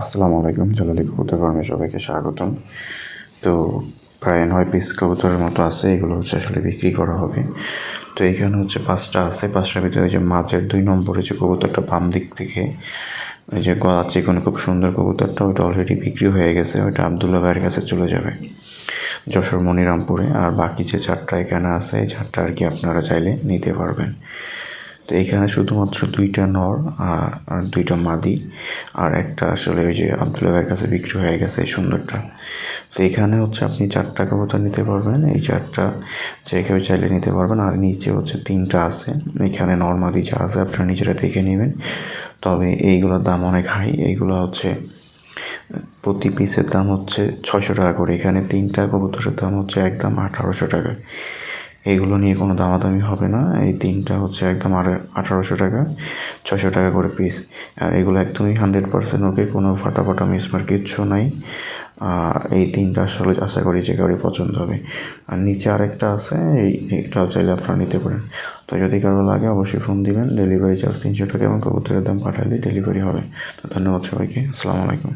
আসসালামু আলাইকুম, জালালি কবুতর ফার্মে সবাইকে স্বাগতম। তো প্রায় নয় পিস কবুতরের মতো আছে, এগুলো হচ্ছে আসলে বিক্রি করা হবে। তো এখানে হচ্ছে পাঁচটা আছে, পাঁচটার ভিতরে ওই যে মাঝের দুই নম্বরে যে কবুতরটা বাম দিক থেকে, ওই যে গলা চিকন খুব সুন্দর কবুতরটা, ওইটা অলরেডি বিক্রি হয়ে গেছে, ওইটা আবদুল্লা ভাইয়ের কাছে চলে যাবে যশোর মনিরামপুরে। আর বাকি যে চারটা এখানে আছে, এই চারটা আর কি আপনারা চাইলে নিতে পারবেন। তো এখানে শুধুমাত্র দুইটা নর আর দুইটা মাদি আর একটা আসলে ওই যে আবদুল্লা ভাইয়ের কাছে বিক্রি হয়ে গেছে এই সুন্দরটা। তো এখানে হচ্ছে আপনি চারটা কবুতর নিতে পারবেন, এই চারটা যে চাইলে নিতে পারবেন। আর নিচে হচ্ছে তিনটা আছে, এখানে নর্মাদি যা আছে আপনারা নিজেরা দেখে নেবেন। তবে এইগুলোর দাম অনেক হাই, এইগুলো হচ্ছে, প্রতি পিসের দাম হচ্ছে ছয়শো টাকা করে। এখানে তিনটা কবুতরের দাম হচ্ছে একদম আঠারোশো টাকা। এইগুলো নিয়ে কোনো দামাদামি হবে না। এই তিনটা হচ্ছে একদম আর আঠারোশো টাকা ছশো টাকা করে পিস আর এগুলো একদমই হান্ড্রেড পার্সেন্ট ওকে কোনো ফাটা ফাটা মিসমার কিচ্ছু নাই। এই তিনটা আসলে আশা করি যে কারোরই পছন্দ হবে। আর নিচে আরেকটা আছে, এই এটাও চাইলে আপনারা নিতে পারেন। তো যদি কারও লাগে অবশ্যই ফোন দিবেন ডেলিভারি চার্জ তিনশো টাকা এবং কবুতরের দাম পাঠালে ডেলিভারি হবে। তো ধন্যবাদ সবাইকে, আসসালামু আলাইকুম।